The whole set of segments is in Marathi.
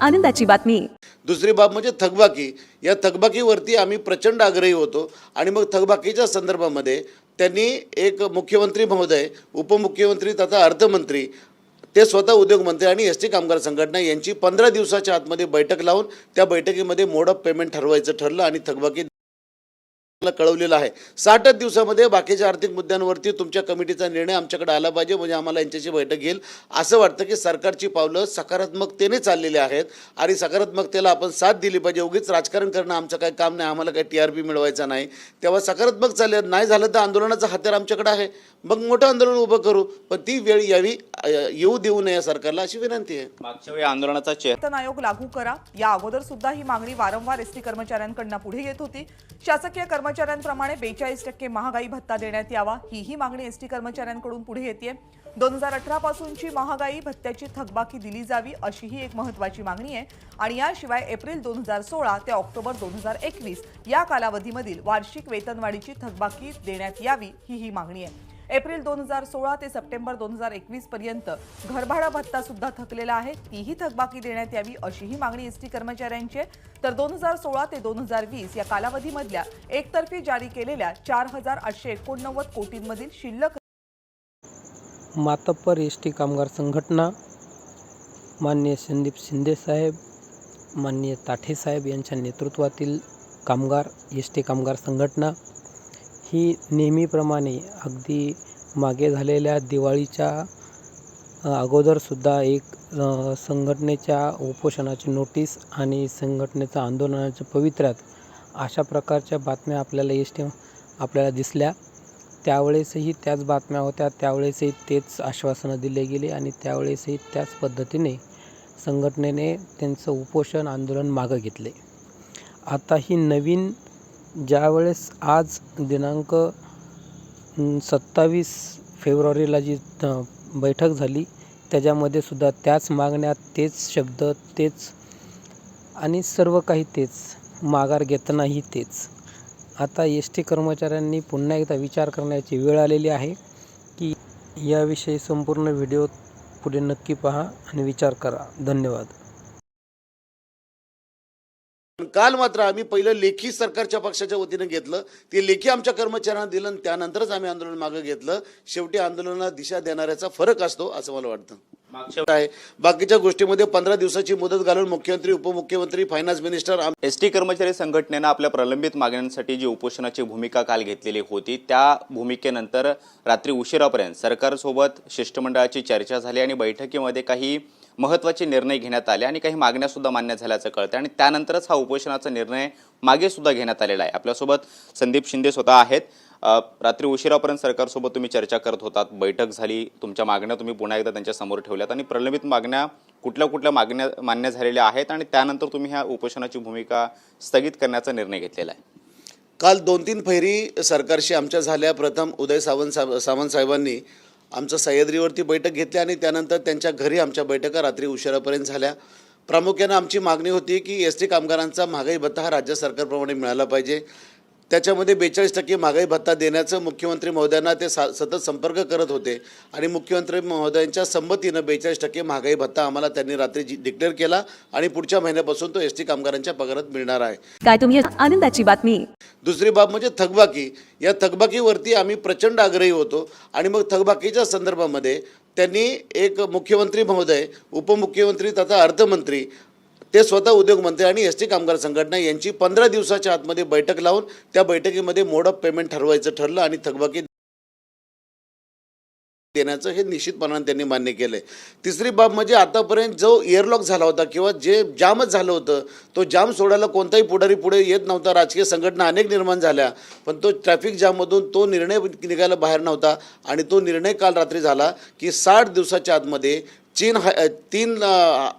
आनंदाची बातमी. दुसरी बाब म्हणजे थकबाकी. या थकबाकीवरती आम्ही प्रचंड आग्रही होतो आणि मग थकबाकीच्या संदर्भामध्ये त्यांनी एक मुख्यमंत्री महोदय उपमुख्यमंत्री तथा अर्थमंत्री ते स्वतः उद्योगमंत्री आणि एस टी कामगार संघटना यांची पंधरा दिवसाच्या आतमध्ये बैठक लावून त्या बैठकीमध्ये मोड ऑफ पेमेंट ठरवायचं ठरलं आणि थकबाकी कळवलेलं आहे. साठच दिवसामध्ये बाकीच्या आर्थिक मुद्द्यांवरती तुमच्या कमिटीचा निर्णय आमच्याकडे आला पाहिजे म्हणजे आम्हाला यांच्याशी बैठक घेईल. असं वाटतं की सरकारची पावलं सकारात्मकतेने चाललेली आहेत आणि सकारात्मकतेला आपण साथ दिली पाहिजे. उगीच राजकारण करणं आमचं काही काम नाही आम्हाला काही टी आर पी मिळवायचा नाही. तेव्हा सकारात्मक चालले नाही झालं तर आंदोलनाचं हत्यार आमच्याकडे आहे. मग मोठं आंदोलन उभं करू पण ती वेळ यावी येऊ देऊ नये सरकारला अशी विनंती आहे. मागच्या वेळी आंदोलनाचा वेतन आयोग लागू करा. या अगोदर सुद्धा ही मागणी वारंवार एसटी कर्मचाऱ्यांकडनं पुढे येत होती. शासकीय कर्मचाऱ्यांप्रमाणे बेचाळीस टक्के महागाई भत्ता देण्यात यावा हीही मागणी एसटी कर्मचाऱ्यांकडून पुढे येते दोन हजार अठरा पासूनची महागाई भत्त्याची थकबाकी दिली जावी अशीही एक महत्वाची मागणी आहे. आणि याशिवाय एप्रिल दोन हजार सोळा ते ऑक्टोबर दोन हजार एकवीस या कालावधीमधील वार्षिक वेतनवाढीची थकबाकी देण्यात यावी ही ही मागणी आहे. एप्रिल दोन हजार सोळा ते सप्टेंबर दोन हजार एकवीस पर्यंत घरभाडा भत्ता सुद्धा थकलेला आहे. तीही थकबाकी देण्यात यावी अशीही मागणी एसटी कर्मचाऱ्यांची आहे. तर दोन हजार सोळा ते दोन हजार वीस या कालावधीमधल्या एकतर्फी जारी केलेल्या चार हजार आठशे एकोणनव्वद कोटींमधील शिल्लक मातप्पर एस टी कामगार संघटना माननीय संदीप शिंदेसाहेब माननीय ताठेसाहेब यांच्या नेतृत्वातील कामगार एस टी कामगार संघटना ही नेहमीप्रमाणे अगदी मागे झालेल्या दिवाळीच्या अगोदरसुद्धा एक संघटनेच्या उपोषणाची नोटीस आणि संघटनेचं आंदोलनाच्या पवित्र्यात अशा प्रकारच्या बातम्या आपल्याला एस टी आपल्याला दिसल्या. त्यावेळेसही त्याच बातम्या होत्या त्यावेळेसही तेच आश्वासनं दिले गेले आणि त्यावेळेसही त्याच पद्धतीने संघटनेने त्यांचं उपोषण आंदोलन मागं घेतले. आता ही नवीन ज्यावेळेस आज दिनांक सत्तावीस फेब्रुवारीला जी बैठक झाली त्याच्यामध्ये सुद्धा त्याच मागण्या तेच शब्द तेच आणि सर्व काही तेच. माघार घेतानाही तेच. आता एस टी कर्मचाऱ्यांनी पुन्हा एकदा विचार करण्याची वेळ आलेली आहे की याविषयी संपूर्ण व्हिडिओ पुढे नक्की पहा आणि विचार करा. धन्यवाद. काल मात्र आम्ही पहिलं लेखी सरकारच्या पक्षाच्या वतीनं घेतलं. ते लेखी आमच्या कर्मचाऱ्यांना दिलं आणि त्यानंतरच आम्ही आंदोलन मागं घेतलं. शेवटी आंदोलनाला दिशा देणाऱ्याचा फरक असतो असं मला वाटतं. मागच्या आहे बाकीच्या गोष्टीमध्ये पंधरा दिवसाची मुदत घालून मुख्यमंत्री उपमुख्यमंत्री फायनान्स मिनिस्टर एस टी कर्मचारी संघटनेनं आपल्या प्रलंबित मागण्यांसाठी जी उपोषणाची भूमिका काल घेतलेली होती त्या भूमिकेनंतर रात्री उशिरापर्यंत सरकारसोबत शिष्टमंडळाची चर्चा झाली आणि बैठकीमध्ये काही महत्त्वाचे निर्णय घेण्यात आले आणि काही मागण्यासुद्धा मान्य झाल्याचं कळतं आणि त्यानंतरच हा उपोषणाचा निर्णय मागेसुद्धा घेण्यात आलेला आहे. आपल्यासोबत संदीप शिंदे स्वतः आहेत. रात्री उशिरापर्यंत सरकारसोबत तुम्ही चर्चा करत होतात. बैठक झाली. तुमच्या मागण्या तुम्ही पुन्हा एकदा त्यांच्यासमोर ठेवल्यात आणि प्रलंबित मागण्या कुठल्या कुठल्या मागण्या मान्य झालेल्या आहेत आणि त्यानंतर तुम्ही ह्या उपोषणाची भूमिका स्थगित करण्याचा निर्णय घेतलेला आहे. काल दोन तीन फेरी सरकारशी आमच्या झाल्या. प्रथम उदय सावंत साहेब सावंत साहेबांनी आमचं सह्याद्रीवरती बैठक घेतली आणि त्यानंतर त्यांच्या घरी आमच्या बैठका रात्री उशिरापर्यंत झाल्या. प्रामुख्यानं आमची मागणी होती की एस टी कामगारांचा महागाई भत्ता हा राज्य सरकारप्रमाणे मिळाला पाहिजे. त्याच्यामध्ये बेचाळीस टक्के महागाई भत्ता देण्याचं मुख्यमंत्री महोदयांना ते सा सतत संपर्क करत होते. आणि मुख्यमंत्री महोदयांच्या संमतीनं बेचाळीस टक्के महागाई भत्ता आम्हाला त्यांनी रात्री डिक्लेअर केला आणि पुढच्या महिन्यापासून तो एस टी कामगारांच्या पगारात मिळणार आहे. काय तुम्ही आनंदाची बातमी? दुसरी बाब म्हणजे थकबाकी. या थकबाकीवरती आम्ही प्रचंड आग्रही होतो आणि मग थकबाकीच्या संदर्भामध्ये त्यांनी एक मुख्यमंत्री महोदय उपमुख्यमंत्री तथा अर्थमंत्री ते स्वतः उद्योगमंत्री आणि एस टी कामगार संघटना यांची पंधरा दिवसाच्या आतमध्ये बैठक लावून त्या बैठकीमध्ये मोड ऑफ पेमेंट ठरवायचं ठरलं आणि थकबाकी देण्याचं हे निश्चितपणाने त्यांनी मान्य केलंय. तिसरी बाब म्हणजे आतापर्यंत जो एअरलॉक झाला होता किंवा जे जामच झालं होतं तो जाम सोडायला कोणताही पुढारी पुढे येत नव्हता. राजकीय संघटना अनेक निर्माण झाल्या पण तो ट्रॅफिक जाममधून तो निर्णय निघायला बाहेर नव्हता आणि तो निर्णय काल रात्री झाला की साठ दिवसाच्या आतमध्ये चीन हाय तीन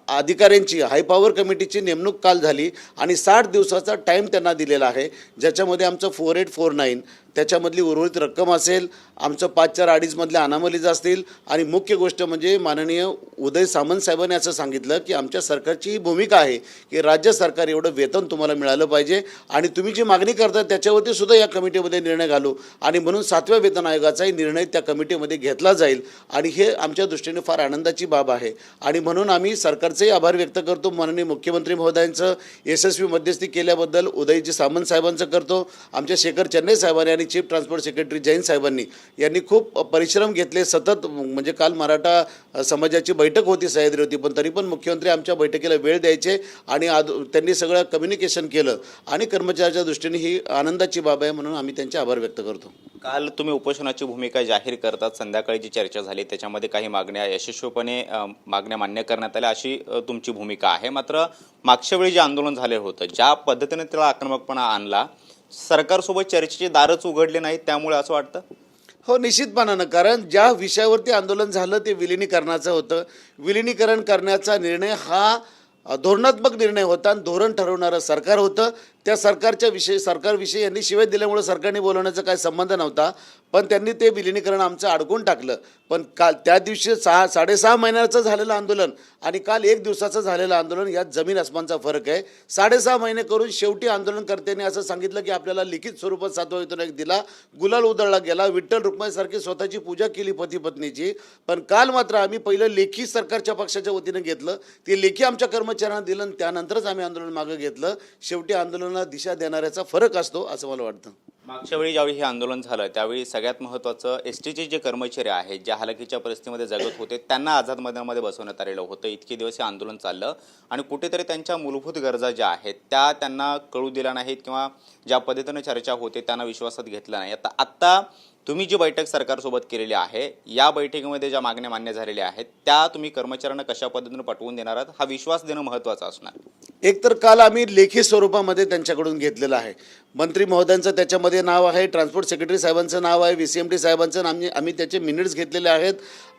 अधिकाऱ्यांची हाय पॉवर कमिटीची नेमणूक काल झाली आणि साठ दिवसाचा टाईम त्यांना दिलेला आहे. ज्याच्यामध्ये आमचं फोर एट फोर नाईन त्याच्यामधली उर्वरित रक्कम असेल आमचं पाच चार अडीचमधल्या अनामलीज असतील. आणि मुख्य गोष्ट म्हणजे माननीय उदय सामंत साहेबांनी असं सांगितलं की आमच्या सरकारची ही भूमिका आहे की राज्य सरकार एवढं वेतन तुम्हाला मिळालं पाहिजे. आणि तुम्ही जी मागणी करता त्याच्यावरती सुद्धा या कमिटीमध्ये निर्णय घालू. आणि म्हणून सातव्या वेतन आयोगाचाही निर्णय त्या कमिटीमध्ये घेतला जाईल. आणि हे आमच्या दृष्टीने फार आनंदाची बाब आहे. आणि म्हणून आम्ही सरकारचेही आभार व्यक्त करतो. माननीय मुख्यमंत्री महोदयांचं यशस्वी मध्यस्थी केल्याबद्दल उदयजी सामंत साहेबांचं करतो. आमच्या शेखर चेन्नई साहेबांनी आणि चीफ ट्रान्सपोर्ट सेक्रेटरी जैन साहेबांनी यांनी खूप परिश्रम घेतले सतत म्हणजे काल मराठा समाजाची बैठक होती सह्याद्री होती पण तरी पण मुख्यमंत्री आमच्या बैठकीला वेळ द्यायचे आणि आद त्यांनी सगळं कम्युनिकेशन केलं आणि कर्मचाऱ्याच्या दृष्टीने ही आनंदाची बाब आहे म्हणून आम्ही त्यांचे आभार व्यक्त करतो. काल तुम्ही उपोषणाची भूमिका जाहीर करतात संध्याकाळी जी चर्चा झाली त्याच्यामध्ये काही मागण्या यशस्वीपणे मागण्या मान्य करण्यात आल्या अशी तुमची भूमिका आहे. मात्र मागच्या वेळी जे आंदोलन झाले होतं ज्या पद्धतीने त्याला आक्रमकपणा आणला सरकारसोबत चर्चेचे दारच उघडले नाहीत त्यामुळे असं वाटतं? हो निश्चितपणानं. कारण ज्या विषयावरती आंदोलन झालं ते विलिनीकरणाचं होतं. विलिनीकरण करण्याचा निर्णय हा धोरणात्मक निर्णय होता आणि धोरण ठरवणारं सरकार होतं. त्या सरकारच्या विषयी सरकारविषयी यांनी शिवाय दिल्यामुळे सरकारने बोलवण्याचा काही संबंध नव्हता. पण त्यांनी ते विलिनीकरण आमचं अडकून टाकलं. पण काल त्या दिवशी सहा साडेसहा महिन्याचं झालेलं आंदोलन आणि काल एक दिवसाचं झालेलं आंदोलन यात जमीन आसमानचा फरक आहे. साडेसहा महिने करून शेवटी आंदोलनकर्त्यांनी असं सांगितलं की आपल्याला लिखित स्वरूपात सातवा वेतन एक दिला गुलाल उधळला गेला विठ्ठल रुक्माईसारखी स्वतःची पूजा केली पती पत्नीची. पण काल मात्र आम्ही पहिलं लेखी सरकारच्या पक्षाच्या वतीनं घेतलं ते लेखी आमच्या कर्मचाऱ्यांना दिलं आणि त्यानंतरच आम्ही आंदोलन मागं घेतलं. शेवटी आंदोलनाला दिशा देणाऱ्याचा फरक असतो असं मला वाटतं. मागच्या वेळी ज्यावेळी हे आंदोलन झालं त्यावेळी सगळ्यात महत्त्वाचं एस टीचे जे कर्मचारी आहेत ज्या हालाकीच्या परिस्थितीमध्ये जगत होते त्यांना आझाद मैदानामध्ये बसवण्यात आलेलं होतं. इतके दिवस हे आंदोलन चाललं आणि कुठेतरी त्यांच्या मूलभूत गरजा ज्या आहेत त्या त्यांना कळू दिल्या नाहीत किंवा ज्या पद्धतीनं चर्चा होते त्यांना विश्वासात घेतलं नाही. आता आत्ता तुम्ही जी बैठक सरकारसोबत केलेली आहे या बैठकीमध्ये ज्या मागण्या मान्य झालेल्या आहेत त्या तुम्ही कर्मचाऱ्यांना कशा पद्धतीनं पटवून देणार आहात? हा विश्वास देणं महत्त्वाचा असणार. एकतर काल आम्ही लेखी स्वरूपामध्ये त्यांच्याकडून घेतलेलं आहे. मंत्री महोदयांचं त्याच्यामध्ये नाव आहे ट्रान्सपोर्ट सेक्रेटरी साहेबांचं नाव आहे व्ही सी एम टी साहेबांचं आम्ही आम्ही त्याचे मिनिट्स घेतलेले आहेत.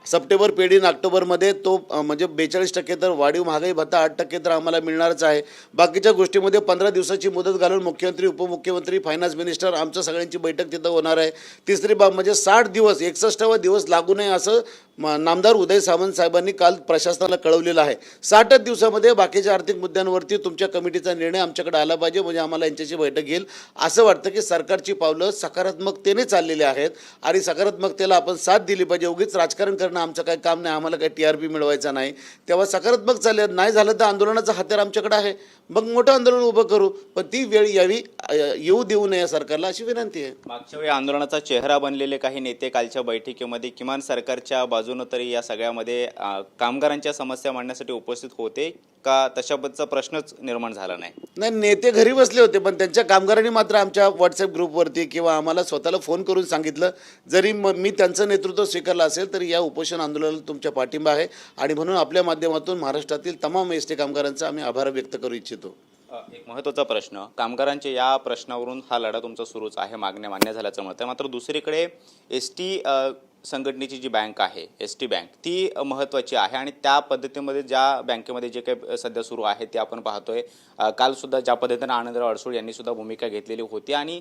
सप्टेंबर पेढीन ऑक्टोबरमध्ये तो म्हणजे बेचाळीस टक्के तर वाढीव महागाई भत्ता आठ टक्के तर आम्हाला मिळणारच आहे. बाकीच्या गोष्टीमध्ये पंधरा दिवसाची मुदत घालून मुख्यमंत्री उपमुख्यमंत्री फायनान्स मिनिस्टर आमच्या सगळ्यांची बैठक तिथं होणार आहे. तिसरी बाब म्हणजे साठ दिवस एकसष्टावा दिवस लागू नये असं नामदार उदय सावंत साहेबांनी काल प्रशासनाला कळवलेलं आहे. साठच दिवसामध्ये बाकीच्या आर्थिक मुद्द्यांवरती तुमच्या कमिटीचा निर्णय आमच्याकडे आला पाहिजे म्हणजे आम्हाला यांच्याशी बैठक घेईल. असं वाटतं की सरकारची पावलं सकारात्मकतेने चाललेली आहेत आणि सकारात्मकतेला आपण साथ दिली पाहिजे. उगीच राजकारण करणं आमचं काही काम नाही आम्हाला काही टी आर पी मिळवायचा नाही. तेव्हा सकारात्मक चालले नाही झालं तर आंदोलनाचं हत्यार आमच्याकडे आहे. मग मोठं आंदोलन उभं करू पण ती वेळ यावी येऊ देऊ नये सरकारला अशी विनंती आहे. मागच्या वेळी आंदोलनाचा चेहरा बनलेले काही नेते कालच्या बैठकीमध्ये किमान सरकारच्या बाजूनं तरी या सगळ्यामध्ये कामगारांच्या समस्या मांडण्यासाठी उपस्थित होते. का तशाबद्दलचा प्रश्नच निर्माण झाला नाही? नाही नेते घरी बसले होते पण त्यांच्या कामगारांनी मात्र आमच्या व्हॉट्सअप ग्रुपवरती किंवा आम्हाला स्वतःला फोन करून सांगितलं. जरी म मी त्यांचं नेतृत्व स्वीकारलं असेल तरी या उपोषण आंदोलनाला तुमचा पाठिंबा आहे. आणि म्हणून आपल्या माध्यमातून महाराष्ट्रातील तमाम एस टी कामगारांचा आम्ही आभार व्यक्त करू इच्छितो. अ, एक महत्त्वाचा प्रश्न. कामगारांच्या या प्रश्नावरून हा लढा तुमचा सुरूच आहे मागण्या मान्य झाल्याचं मत आहे. मात्र दुसरीकडे एस टी संघटनेची जी बँक आहे एस टी बँक ती महत्त्वाची आहे आणि त्या पद्धतीमध्ये ज्या बँकेमध्ये जे काही सध्या सुरू आहे ते आपण पाहतोय. कालसुद्धा ज्या पद्धतीनं आनंदराव अडसूळ यांनीसुद्धा भूमिका घेतलेली होती आणि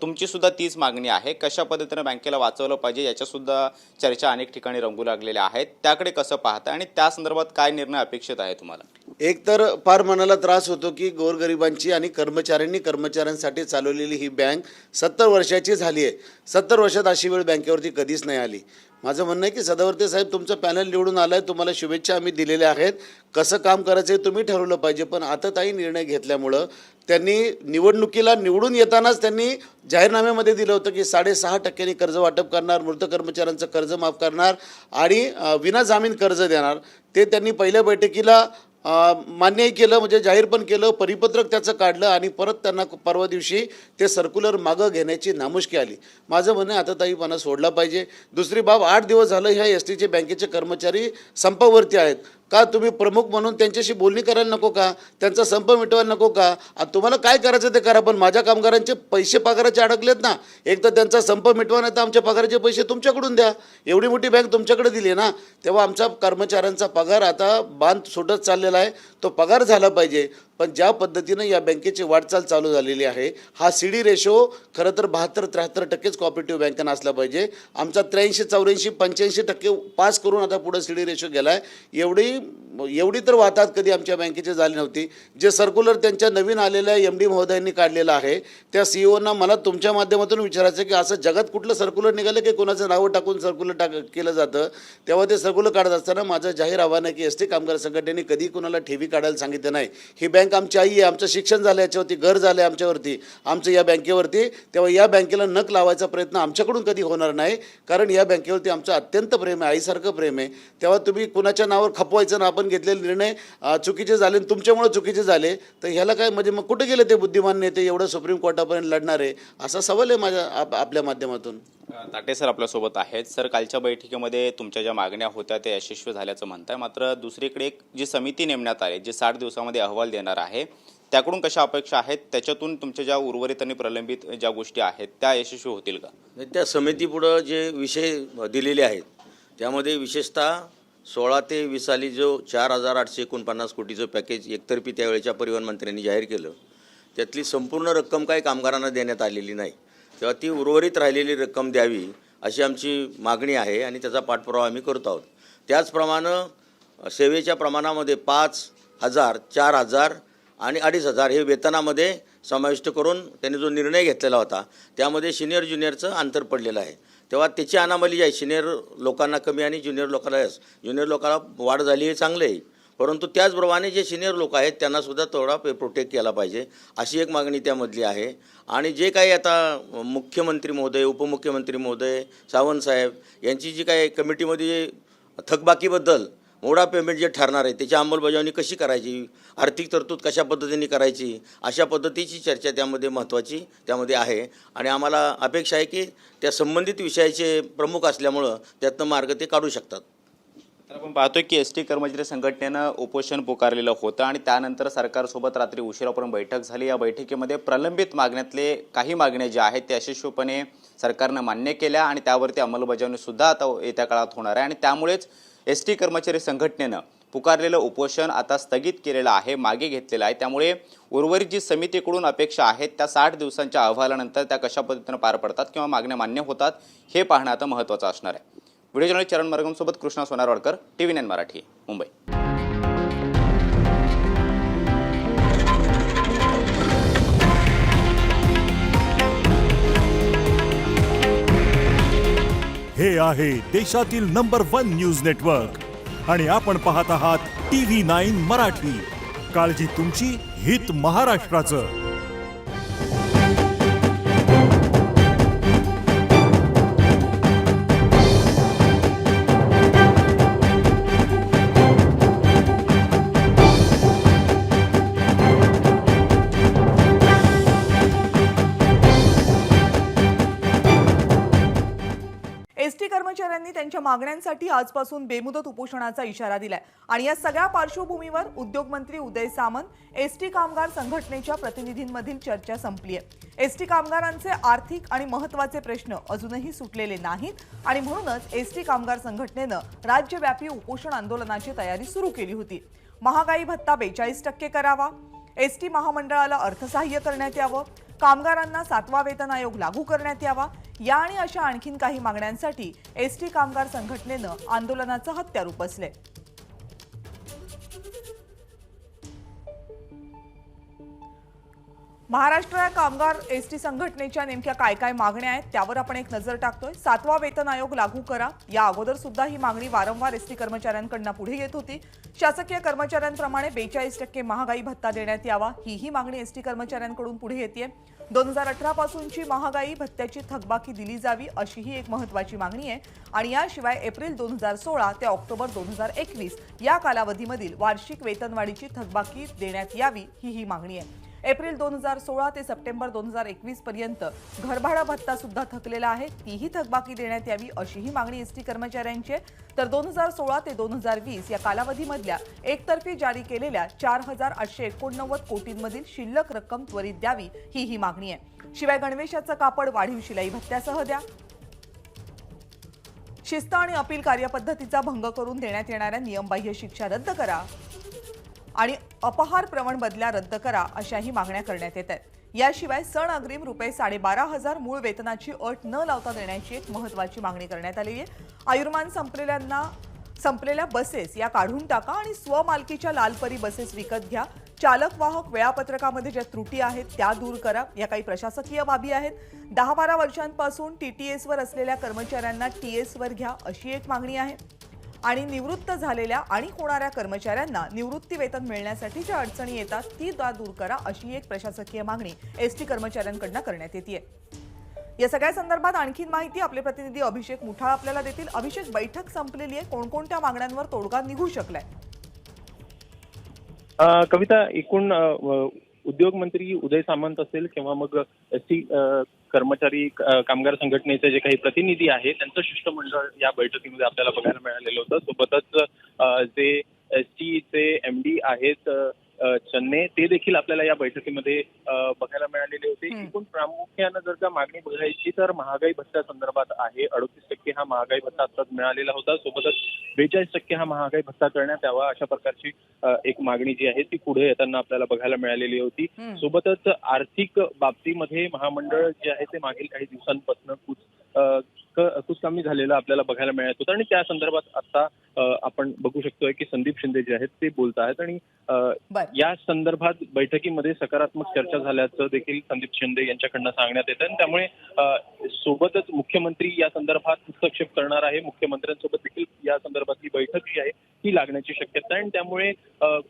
तुमचीसुद्धा तीच मागणी आहे. कशा पद्धतीनं बँकेला वाचवलं पाहिजे याच्यासुद्धा चर्चा अनेक ठिकाणी रंगू लागलेल्या आहेत. त्याकडे कसं पाहता आणि त्या संदर्भात काय निर्णय अपेक्षित आहे तुम्हाला? एक तर फार मनाला त्रास होतो की गोरगरिबांची आणि कर्मचाऱ्यांनी कर्मचाऱ्यांसाठी चालवलेली ही बँक सत्तर वर्षाची झाली आहे. सत्तर वर्षात अशी वेळ बँकेवरती कधीच नाही आली. माझं म्हणणं आहे की सदावर्ते साहेब तुमचं पॅनल निवडून आलं आहे तुम्हाला शुभेच्छा आम्ही दिलेल्या आहेत. कसं काम करायचं हे तुम्ही ठरवलं पाहिजे पण आता ताई निर्णय घेतल्यामुळं त्यांनी निवडणुकीला निवडून येतानाच त्यांनी जाहीरनाम्यामध्ये दिलं होतं की साडेसहा टक्क्यांनी कर्ज वाटप करणार मृत कर्मचाऱ्यांचं कर्ज माफ करणार आणि विनाजामीन विना जामीन कर्ज देणार. ते त्यांनी पहिल्या बैठकीला मान्यही केलं म्हणजे जाहीर पण केलं परिपत्रक त्याचं काढलं आणि परत त्यांना परवा दिवशी ते सर्क्युलर मागं घेण्याची नामुष्की आली. माझं म्हणणं आता ताईपणा सोडला पाहिजे. दुसरी बाब आठ दिवस झालं ह्या एस टीचे बँकेचे कर्मचारी संपावरती आहेत. का तुम्ही प्रमुख म्हणून त्यांच्याशी बोलणी करायला नको का? त्यांचा संप मिटवायला नको का? तुम्हाला काय करायचं ते करा पण माझ्या कामगारांचे पैसे पगाराचे अडकलेत ना. एक तर त्यांचा संप मिटवा नाही तर आमच्या पगाराचे पैसे तुमच्याकडून द्या. एवढी मोठी बँक तुमच्याकडे दिली आहे ना तेव्हा आमचा कर्मचाऱ्यांचा पगार आता बांध सुटत चाललेला आहे. तो पगार झाला पाहिजे. पण ज्या पद्धतीनं या बँकेची वाटचाल चालू झालेली आहे हा सी डी रेशो खरं तर बहात्तर त्र्याहत्तर टक्केच कॉपरेटिव्ह बँकांना असला पाहिजे. आमचा त्र्याऐंशी चौऱ्याऐंशी पंच्याऐंशी टक्के पास करून आता पुढं सी डी रेशो गेला आहे एवढी एवढी तर वाहतात कधी आमच्या बँकेची झाली नव्हती. जे सर्क्युलर त्यांच्या नवीन आलेल्या एम डी महोदयांनी काढलेलं आहे त्या सी ओना मला तुमच्या माध्यमातून विचारायचं की असं जगात कुठलं सर्क्युलर निघालं की कोणाचं नावं टाकून सर्क्युलर टाक केलं जातं? तेव्हा ते सर्क्युलर काढत असताना माझं जाहीर आव्हान आहे की एस टी कामगार संघटनेने कधी कोणाला ठेवी काढायला सांगितलं नाही. ही बँक आमची आई आहे आमचं शिक्षण झालं याच्यावरती घर झालं आहे आमच्यावरती आमचं या बँकेवरती तेव्हा या बँकेला नक लावायचा प्रयत्न आमच्याकडून कधी होणार नाही कारण या बँकेवरती आमचं अत्यंत प्रेम आहे आईसारखं प्रेम आहे. तेव्हा तुम्ही कुणाच्या नावावर खपवायचं ना आपण घेतलेले निर्णय चुकीचे झाले आणि तुमच्यामुळे चुकीचे झाले तर ह्याला काय म्हणजे मग कुठे गेले ते बुद्धिमान नेते एवढं सुप्रीम कोर्टापर्यंत लढणारे असा सवाल आहे माझ्या आप आपल्या माध्यमातून. ताटे सर आपल्यासोबत आहेत. सर कालच्या बैठकीमध्ये तुमच्या ज्या मागण्या होत्या त्या यशस्वी झाल्याचं म्हणताय. मात्र दुसरीकडे एक जी समिती नेमण्यात आली जी साठ दिवसामध्ये अहवाल देणार आहे त्याकडून कशा अपेक्षा आहेत? त्याच्यातून तुमच्या ज्या उर्वरित आणि प्रलंबित ज्या गोष्टी आहेत त्या यशस्वी होतील का? त्या समितीपुढं जे विषय दिलेले आहेत त्यामध्ये विशेषतः सोळा ते वीस साली जो चार हजार आठशे एकोणपन्नास कोटीचं पॅकेज एकतर्फी त्यावेळेच्या परिवहन मंत्र्यांनी जाहीर केलं त्यातली संपूर्ण रक्कम काही कामगारांना देण्यात आलेली नाही. तेव्हा ती उर्वरित राहिलेली रक्कम द्यावी अशी आमची मागणी आहे आणि त्याचा पाठपुरावा आम्ही करत आहोत. त्याचप्रमाणे सेवेच्या प्रमाणामध्ये पाच हजार चार हजार आणि अडीच हजार हे वेतनामध्ये समाविष्ट करून त्यांनी जो निर्णय घेतलेला होता त्यामध्ये सिनियर ज्युनियरचं अंतर पडलेलं आहे. तेव्हा त्याची अनामली जी आहे सिनियर लोकांना कमी आणि ज्युनियर लोकांना ज्युनियर लोकांना वाढ झाली हे चांगलं आहे. परंतु त्याचप्रमाणे जे सिनियर लोक आहेत त्यांनासुद्धा थोडा पे प्रोटेक्ट केला पाहिजे. अशी एक मागणी त्यामधली आहे. आणि जे काही आता मुख्यमंत्री महोदय उपमुख्यमंत्री महोदय सावंत साहेब यांची जी काही कमिटीमध्ये थकबाकीबद्दल मोडा पेमेंट जे ठरणार आहे त्याची अंमलबजावणी कशी करायची? आर्थिक तरतूद कशा पद्धतीने करायची? अशा पद्धतीची चर्चा त्यामध्ये महत्त्वाची त्यामध्ये आहे. आणि आम्हाला अपेक्षा आहे की त्या संबंधित विषयाचे प्रमुख असल्यामुळं त्यातनं मार्ग ते काढू शकतात. तर आपण पाहतोय की एस टी कर्मचारी संघटनेनं उपोषण पुकारलेलं होतं आणि त्यानंतर सरकारसोबत रात्री उशिरापर्यंत बैठक झाली. या बैठकीमध्ये प्रलंबित मागण्यातले काही मागण्या ज्या आहेत त्या यशस्वीपणे सरकारनं मान्य केल्या आणि त्यावरती अंमलबजावणीसुद्धा आता येत्या काळात होणार आहे. आणि त्यामुळेच एस टी कर्मचारी संघटनेनं पुकारलेलं उपोषण आता स्थगित केलेलं आहे मागे घेतलेलं आहे. त्यामुळे उर्वरित जी समितीकडून अपेक्षा आहेत त्या साठ दिवसांच्या अहवालानंतर त्या कशा पद्धतीनं पार पडतात किंवा मागण्या मान्य होतात हे पाहणं आता महत्त्वाचं असणार आहे. Video journalist Charan मरगमसोबत Krishna Sonarwadkar T V nine Marathi Mumbai. हे आहे देशातील नंबर वन न्यूज नेटवर्क आणि आपण पाहत आहात टी व्ही नाईन मराठी. काळजी तुमची हित महाराष्ट्राचं. कर्मचाऱ्यांनी त्यांच्या मागण्यांसाठी आजपासून बेमुदत उपोषणाचा इशारा दिलाय. आणि या सगळ्या पार्श्वभूमीवर उद्योगमंत्री उदय सामंत एस टी कामगार संघटनेच्या प्रतिनिधींमधील चर्चा संपली आहे. एस टी कामगारांचे आर्थिक आणि महत्त्वाचे प्रश्न अजूनही सुटलेले नाहीत आणि म्हणूनच एस टी कामगार संघटनेनं राज्यव्यापी उपोषण आंदोलनाची तयारी सुरू केली होती. महागाई भत्ता बेचाळीस टक्के करावा एस टी महामंडळाला अर्थसहाय्य करण्यात यावं कामगारांना सातवा वेतन आयोग लागू करण्यात यावा या आणि अशा आणखीन काही मागण्यांसाठी एसटी कामगार संघटनेनं आंदोलनाचं हत्यार उपसले महाराष्ट्र कामगार एस टी संघटनेच्या नेमक्या काय काय मागण्या आहेत त्यावर आपण एक नजर टाकतोय. सातवा वेतन आयोग लागू करा. या अगोदर सुद्धा ही मागणी वारंवार एस टी कर्मचाऱ्यांकडनं पुढे येत होती. शासकीय कर्मचाऱ्यांप्रमाणे बेचाळीस टक्के महागाई भत्ता देण्यात यावा. हीही मागणी एस टी कर्मचाऱ्यांकडून पुढे येते दोन हजार अठरा पासूनची महागाई भत्त्याची थकबाकी दिली जावी अशी ही एक महत्वाची मागणी आहे. आणि याशिवाय एप्रिल दोन हजार सोळा ते ऑक्टोबर दोन हजार एकवीस या कालावधीमधील वार्षिक वेतनवाढीची थकबाकी देण्यात यावी ही ही मागणी आहे. एप्रिल दोन हजार सोळा ते सप्टेंबर दोन हजार एकवीस पर्यंत घरभाडा भत्ता सुद्धा थकलेला आहे. तीही थकबाकी देण्यात यावी अशीही मागणी एस टी कर्मचाऱ्यांची आहे. तर दोन हजार सोळा ते दोन हजार वीस या कालावधीमधल्या एकतर्फी जारी केलेल्या चार हजार आठशे एकोणनव्वद कोटींमधील शिल्लक रक्कम त्वरित द्यावी ही ही मागणी आहे. शिवाय गणवेशाचं कापड वाढीव शिलाई भत्त्यासह द्या. शिस्त आणि अपील कार्यपद्धतीचा भंग करून देण्यात येणाऱ्या नियमबाह्य शिक्षा रद्द करा. आणि अपहार प्रवण बदल्या रद्द करा अशाही मागण्या करण्यात येत आहेत. याशिवाय सण अग्रिम रुपये साडेबारा हजार मूळ वेतनाची अट न लावता देण्याची एक महत्वाची मागणी करण्यात आलेली आहे. आयुर्मान संपलेल्यांना संपलेल्या बसेस या काढून टाका आणि स्वमालकीच्या लालपरी बसेस विकत घ्या. चालक वाहक वेळापत्रकामध्ये ज्या त्रुटी आहेत त्या दूर करा. या काही प्रशासकीय बाबी आहेत. दहा बारा वर्षांपासून टी टी एसवर असलेल्या कर्मचाऱ्यांना टी एसवर घ्या अशी एक मागणी आहे. आणि निवृत्त झालेल्या आणि होणाऱ्या कर्मचाऱ्यांना निवृत्ती वेतन मिळण्यासाठी ज्या अडचणी येतात ती दा दूर करा अशी एक प्रशासकीय मागणी एसटी कर्मचाऱ्यांकडनं करण्यात येते या सगळ्या संदर्भात आणखीन माहिती आपले प्रतिनिधी अभिषेक मुठाळ आपल्याला देतील. अभिषेक बैठक संपलेली आहे. कोणकोणत्या मागण्यांवर तोडगा निघू शकलाय? कविता एकूण उद्योग मंत्री उदय सामंत असेल किंवा मग एसटी कर्मचारी कामगार संघटनेचे जे काही प्रतिनिधी आहेत त्यांचं शिष्टमंडळ या बैठकीमध्ये आपल्याला बघायला मिळालेलं होतं. सोबतच जे एस टीचे एम डी आहेत चन्ने ते देखील आपल्याला या बैठकीमध्ये बघायला मिळालेले होते. एकूण प्रामुख्यानं जर का मागणी बघायची तर महागाई भत्त्या संदर्भात आहे अडतीस टक्के हा महागाई भत्ता आत्ताच मिळालेला होता सोबतच बेचाळीस टक्के हा महागाई भत्ता करण्यात यावा अशा प्रकारची एक मागणी जी आहे ती पुढे येताना आपल्याला बघायला मिळालेली होती. सोबतच आर्थिक बाबतीमध्ये महामंडळ जे आहे ते मागील काही दिवसांपासून कुच अ, क- कुचकामी झालेलं आपल्याला बघायला मिळत होतं आणि त्या संदर्भात आता आपण बघू शकतोय की संदीप शिंदे जे आहेत ते बोलत आहेत आणि या संदर्भात बैठकीमध्ये सकारात्मक चर्चा झाल्याचं देखील संदीप शिंदे यांच्याकडनं सांगण्यात येतं आणि त्यामुळे सोबतच मुख्यमंत्री या संदर्भात हस्तक्षेप करणार आहे. मुख्यमंत्र्यांसोबत देखील या संदर्भातली बैठक जी आहे ती लागण्याची शक्यता आहे आणि त्यामुळे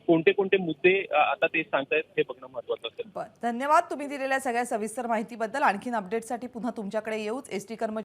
कोणते कोणते मुद्दे आता ते सांगतायत हे बघणं महत्वाचं असेल. धन्यवाद तुम्ही दिलेल्या सगळ्या सविस्तर माहितीबद्दल. आणखीन अपडेटसाठी पुन्हा तुमच्याकडे येऊच. एस टी कर्मचारी